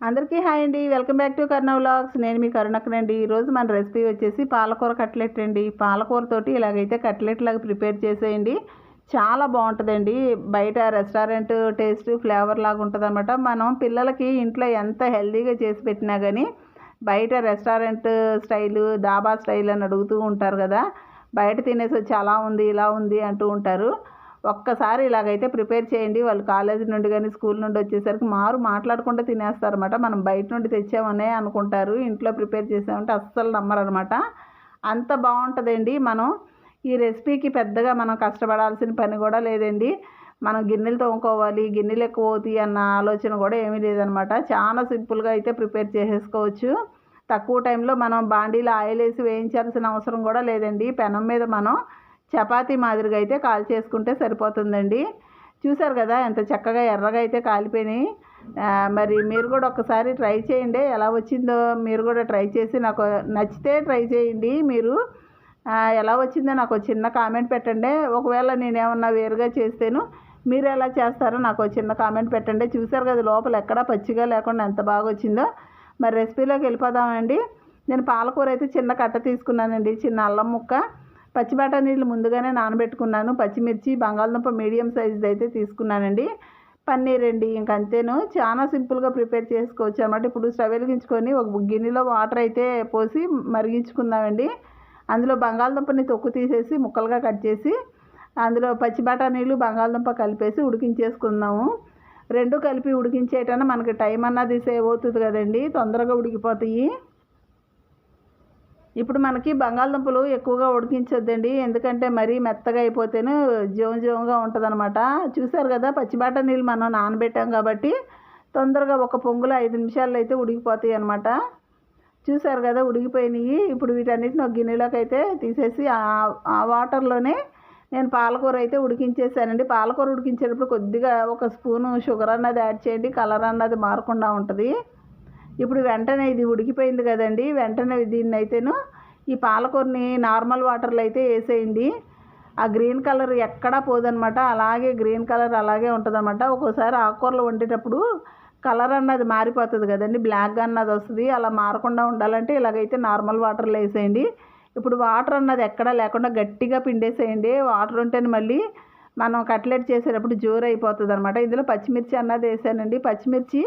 అందరికీ హాయ్ అండి. Welcome back to Karna vlogs. నేను మీ కరుణక్కనండి. ఈరోజు మన రెసిపీ వచ్చేసి పాలకూర కట్లెట్ అండి. పాలకూరతోటి ఇలాగైతే కట్లెట్ లాగా ప్రిపేర్ చేసేయండి. చాలా బాగుంటుందండి. బయట రెస్టారెంట్ టేస్ట్ ఫ్లేవర్ లాగా ఉంటుంది అనమాట మనం పిల్లలకి ఇంట్లో ఎంత హెల్తీగా చేసి పెట్టినా కానీ బయట రెస్టారెంట్ స్టైలు దాబా స్టైల్ అని అడుగుతూ ఉంటారు కదా. బయట తినేసి వచ్చి అలా ఉంది ఇలా ఉంది అంటూ ఉంటారు. ఒక్కసారి ఇలాగైతే ప్రిపేర్ చేయండి. వాళ్ళు కాలేజీ నుండి కానీ స్కూల్ నుండి వచ్చేసరికి మారు మాట్లాడకుండా తినేస్తారనమాట మనం బయట నుండి తెచ్చామనే అనుకుంటారు. ఇంట్లో ప్రిపేర్ చేసామంటే అస్సలు నమ్మరనమాట అంత బాగుంటుందండి మనం. ఈ రెసిపీకి పెద్దగా మనం కష్టపడాల్సిన పని కూడా లేదండి. మనం గిన్నెలు తోముకోవాలి గిన్నెలు ఎక్కువ అవుతాయి అన్న ఆలోచన కూడా ఏమీ లేదనమాట చాలా సింపుల్గా అయితే ప్రిపేర్ చేసేసుకోవచ్చు. తక్కువ టైంలో మనం బాండీలో ఆయిల్ వేసి వేయించాల్సిన అవసరం కూడా లేదండి. పెనం మీద మనం చపాతీ మాదిరిగా అయితే కాల్ చేసుకుంటే సరిపోతుందండి. చూసారు కదా ఎంత చక్కగా ఎర్రగా అయితే కాలిపోయినాయి మరి మీరు కూడా ఒకసారి ట్రై చేయండి. ఎలా వచ్చిందో మీరు కూడా ట్రై చేసి నాకు నచ్చితే ట్రై చేయండి మీరు. ఎలా వచ్చిందో నాకు చిన్న కామెంట్ పెట్టండి. ఒకవేళ నేనేమన్నా వేరుగా చేస్తేను మీరు ఎలా చేస్తారో నాకు చిన్న కామెంట్ పెట్టండి. చూసారు కదా లోపల ఎక్కడా పచ్చిగా లేకుండా ఎంత బాగా వచ్చిందో. మరి రెసిపీలోకి వెళ్ళిపోదామండి. నేను పాలకూర అయితే చిన్న కట్ట తీసుకున్నానండి చిన్న అల్లం ముక్క. పచ్చి బఠానీలు ముందుగానే నానబెట్టుకున్నాను. పచ్చిమిర్చి బంగాళదుంప మీడియం సైజుది అయితే తీసుకున్నానండి. పన్నీర్ అండి ఇంక అంతేను. చాలా సింపుల్గా ప్రిపేర్ చేసుకోవచ్చు అనమాట ఇప్పుడు స్టవ్ వెలిగించుకొని ఒక గిన్నెలో వాటర్ అయితే పోసి మరిగించుకుందామండి. అందులో బంగాళదుంపని తొక్కు తీసేసి ముక్కలుగా కట్ చేసి అందులో పచ్చి బఠానీలు బంగాళదుంప కలిపేసి ఉడికించేసుకుందాము. రెండు కలిపి ఉడికించేటన్నా మనకి టైం అన్నది సేవ్ అవుతుంది కదండి. తొందరగా ఉడికిపోతాయి. ఇప్పుడు మనకి బంగాళదుంపలు ఎక్కువగా ఉడికించొద్దండి. ఎందుకంటే మరీ మెత్తగా అయిపోతేనే జోం జోంగా ఉంటుంది అనమాట చూసారు కదా పచ్చి నీళ్ళు మనం నానబెట్టాం కాబట్టి తొందరగా ఒక పొంగులో ఐదు నిమిషాల్లో అయితే ఉడికిపోతాయి అనమాట చూసారు కదా ఉడికిపోయినాయి. ఇప్పుడు వీటన్నిటిని ఒక గిన్నెలోకి అయితే తీసేసి ఆ- ఆ వాటర్లోనే నేను పాలకూర అయితే ఉడికించేసానండి. పాలకూర ఉడికించేటప్పుడు కొద్దిగా ఒక స్పూను షుగర్ అన్నది యాడ్ చేయండి. కలర్ అన్నది మారకుండా ఉంటుంది. ఇప్పుడు వెంటనే ఇది ఉడికిపోయింది కదండి వెంటనే దీన్ని అయితేను ఈ పాలకూరని నార్మల్ వాటర్లో అయితే వేసేయండి. ఆ గ్రీన్ కలర్ ఎక్కడా పోదనమాట అలాగే గ్రీన్ కలర్ అలాగే ఉంటుందన్నమాట ఒక్కోసారి ఆకుకూరలు వండేటప్పుడు కలర్ అన్నది మారిపోతుంది కదండి బ్లాక్ అన్నది వస్తుంది అలా మారకుండా ఉండాలంటే ఇలాగైతే నార్మల్ వాటర్లో వేసేయండి. ఇప్పుడు వాటర్ అన్నది ఎక్కడా లేకుండా గట్టిగా పిండేసేయండి. వాటర్ ఉంటేనే మళ్ళీ మనం కట్లెట్ చేసేటప్పుడు జోరు అయిపోతుంది అనమాట ఇందులో పచ్చిమిర్చి అన్నది వేసానండి. పచ్చిమిర్చి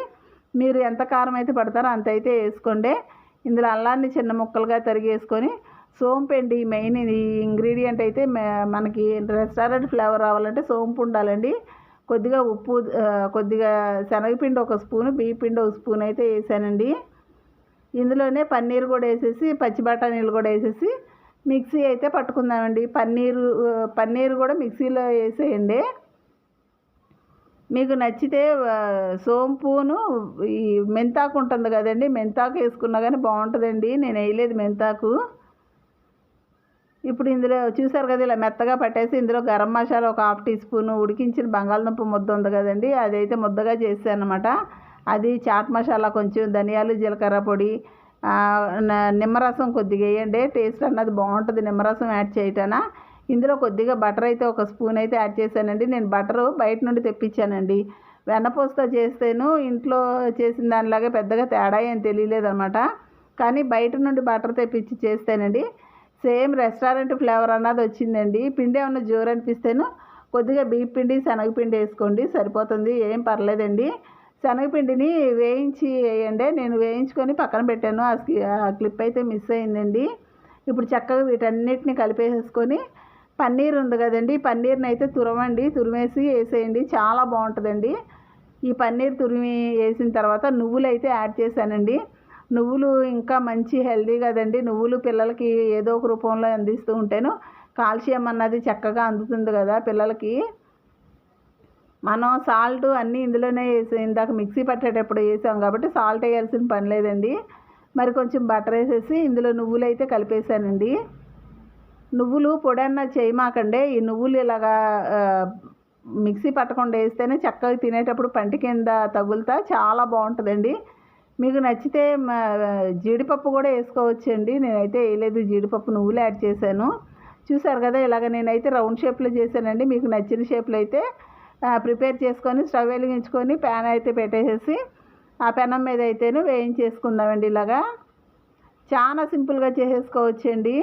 మీరు ఎంత కారం అయితే పడతారో అంత అయితే వేసుకోండి. ఇందులో అల్లాన్ని చిన్న ముక్కలుగా తరిగేసుకొని సోంపండి మెయిన్ ఇంగ్రీడియంట్ అయితే మనకి రెస్టారెంట్ ఫ్లేవర్ రావాలంటే సోంపు ఉండాలండి. కొద్దిగా ఉప్పు కొద్దిగా శనగపిండి ఒక స్పూను బియ్యపిండి ఒక స్పూన్ అయితే వేసానండి. ఇందులోనే పన్నీర్ కూడా వేసేసి పచ్చి బఠానీలు కూడా వేసేసి మిక్సీ అయితే పట్టుకుందామండి. పన్నీరు పన్నీరు కూడా మిక్సీలో వేసేయండి. మీకు నచ్చితే సోంపును ఈ మెంతాకు ఉంటుంది కదండి మెంతాకు వేసుకున్నా కానీ బాగుంటుందండి. నేను వేయలేదు మెంతాకు. ఇప్పుడు ఇందులో చూసారు కదా ఇలా మెత్తగా పట్టేసి ఇందులో గరం మసాలా ఒక హాఫ్ టీ స్పూన్ ఉడికించిన బంగాళదుంప ముద్ద ఉంది కదండి అదైతే ముద్దగా చేసాను అనమాట అది చాట్ మసాలా కొంచెం ధనియాలు జీలకర్ర పొడి నిమ్మరసం కొద్దిగా వేయండి. టేస్ట్ అన్నది బాగుంటుంది నిమ్మరసం యాడ్ చేయటనా. ఇందులో కొద్దిగా బటర్ అయితే ఒక స్పూన్ అయితే యాడ్ చేశానండి. నేను బటరు బయట నుండి తెప్పించానండి. వెన్నపూసతో చేస్తేను ఇంట్లో చేసిన దానిలాగా పెద్దగా తేడా ఏం తెలియలేదన్నమాట కానీ బయట నుండి బటర్ తెప్పించి చేస్తేనండి. సేమ్ రెస్టారెంట్ ఫ్లేవర్ అన్నది వచ్చిందండి. పిండి ఏమన్నా జోరు అనిపిస్తేను కొద్దిగా బియ్య పిండి శనగపిండి వేసుకోండి. సరిపోతుంది. ఏం పర్లేదండి. శనగపిండిని వేయించి వేయండి. నేను వేయించుకొని పక్కన పెట్టాను. ఆ ఆ క్లిప్ అయితే మిస్ అయిందండి. ఇప్పుడు చక్కగా వీటన్నిటిని కలిపేసేసుకొని పన్నీర్ ఉంది కదండి. పన్నీర్ని అయితే తురమండి తురిమేసి వేసేయండి. చాలా బాగుంటుందండి ఈ పన్నీర్ తురిమి వేసిన తర్వాత నువ్వులు అయితే యాడ్ చేశానండి. నువ్వులు ఇంకా మంచి హెల్దీ కదండి. నువ్వులు పిల్లలకి ఏదో ఒక రూపంలో అందిస్తూ ఉంటాను కాల్షియం అన్నది చక్కగా అందుతుంది కదా పిల్లలకి. మనం సాల్ట్ అన్నీ ఇందులోనే వేసి ఇందాక మిక్సీ పట్టేటప్పుడు వేసాం కాబట్టి సాల్ట్ వేయాల్సిన పని లేదండి. మరి కొంచెం బటర్ వేసేసి ఇందులో నువ్వులు అయితే కలిపేసానండి నువ్వులు పొడన్న చేయమాకండి ఈ నువ్వులు ఇలాగా మిక్సీ పట్టకుండా వేస్తేనే చక్కగా తినేటప్పుడు పంటి కింద తగులుతా. చాలా బాగుంటుందండి. మీకు నచ్చితే జీడిపప్పు కూడా వేసుకోవచ్చండి. నేనైతే వేయలేదు. జీడిపప్పు నువ్వులు యాడ్ చేశాను. చూసారు కదా ఇలాగ నేనైతే రౌండ్ షేప్లో చేశానండి. మీకు నచ్చిన షేప్లో అయితే ప్రిపేర్ చేసుకొని స్టవ్ వెలిగించుకొని ప్యాన్ అయితే పెట్టేసేసి ఆ పెనం మీద అయితేనే వేయించేసుకుందామండి ఇలాగా. చాలా సింపుల్గా చేసేసుకోవచ్చండి.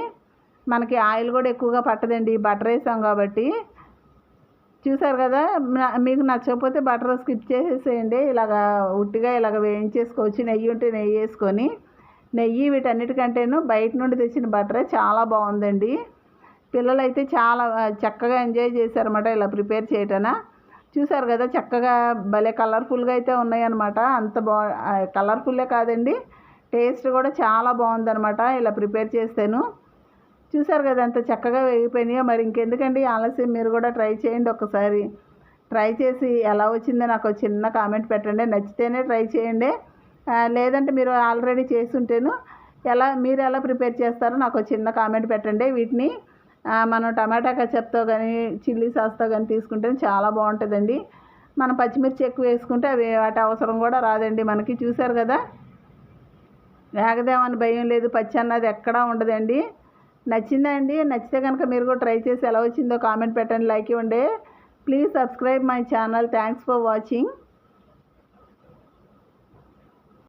మనకి ఆయిల్ కూడా ఎక్కువగా పట్టదండి. బటర్ వేసాం కాబట్టి. చూసారు కదా? మీకు నచ్చకపోతే బటర్ స్కిప్ చేసేసేయండి. ఇలాగా ఉట్టిగా ఇలాగ వేయించేసుకోవచ్చు. నెయ్యి ఉంటే నెయ్యి వేసుకొని. నెయ్యి వీటన్నిటికంటేను బయట నుండి తెచ్చిన బటరే చాలా బాగుందండి. పిల్లలైతే చాలా చక్కగా ఎంజాయ్ చేశారన్నమాట ఇలా ప్రిపేర్ చేయటన. చూసారు కదా? చక్కగా భలే కలర్ఫుల్గా అయితే ఉన్నాయన్నమాట. అంత బా కలర్ఫుల్లే కాదండి. టేస్ట్ కూడా చాలా బాగుందన్నమాట ఇలా ప్రిపేర్ చేస్తాను. చూసారు కదా ఎంత చక్కగా వేగిపోయినాయో మరి ఇంకెందుకండి ఆలస్యం? మీరు కూడా ట్రై చేయండి ఒకసారి. ట్రై చేసి ఎలా వచ్చిందో నాకు చిన్న కామెంట్ పెట్టండి. నచ్చితేనే ట్రై చేయండి. లేదంటే మీరు ఆల్రెడీ చేసి ఉంటేను ఎలా మీరు ఎలా ప్రిపేర్ చేస్తారో నాకు ఒక చిన్న కామెంట్ పెట్టండి. వీటిని మనం టమాటా కచప్తో కానీ చిల్లీ సాస్తో కానీ తీసుకుంటే చాలా బాగుంటుందండి. మనం పచ్చిమిర్చి ఎక్కువ వేసుకుంటే అవి వాటి అవసరం కూడా రాదండి మనకి. చూసారు కదా? వేగదేమని భయం లేదు. పచ్చి అన్నది ఎక్కడా ఉండదండి. నచ్చిందా అండి నచ్చితే కనుక మీరు కూడా ట్రై చేసి ఎలా వచ్చిందో కామెంట్ పెట్టండి లైక్ ఇవ్వండి. Please subscribe my channel thanks for watching